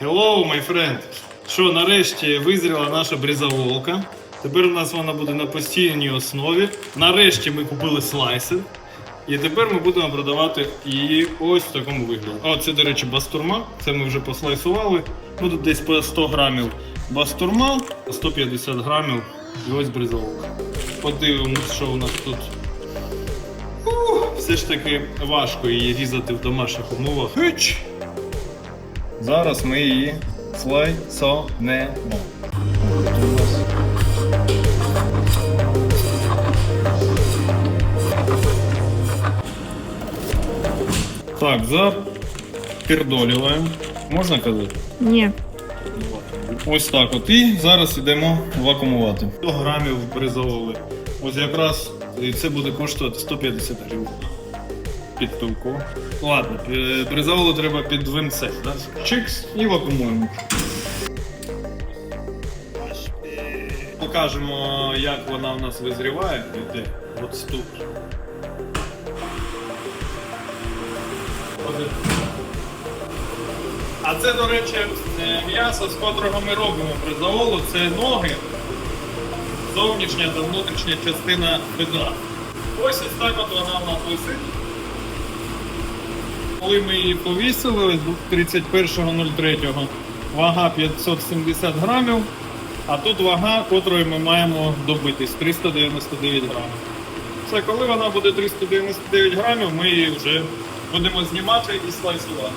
Hello, my friend. Що, нарешті визріла наша брізаволка. Тепер у нас вона буде на постійній основі. Нарешті ми купили слайсер. І тепер ми будемо продавати її ось в такому вигляді. О, це, до речі, бастурма. Це ми вже послайсували. Ну десь по 100 грамів бастурма, 150 грамів і ось бризовка. Подивимось, що у нас тут. Ух, все ж таки важко її різати в домашніх умовах. Зараз ми її слайсонемо. Так, запірдолюємо. Можна казати? Ні. Ось так от. І зараз йдемо вакуумувати. 100 грамів бризоволи. Ось якраз це буде коштувати 150 гривень. Під пивко. Ладно, бризоволу треба під винце. Да? Чикс і вакуумуємо. Покажемо, як вона у нас визріває. Іде. От тут. А це, до речі, е, м'ясо, з котрого ми робимо бризаолу, це ноги, зовнішня та внутрішня частина бедра. Ось ось так от вона в нас висить. Коли ми її повісили, ось 31.03, вага 570 грамів, а тут вага, котрої ми маємо добитись 399 грамів. Це коли вона буде 399 грамів, ми її вже будемо знімати і слайсувати.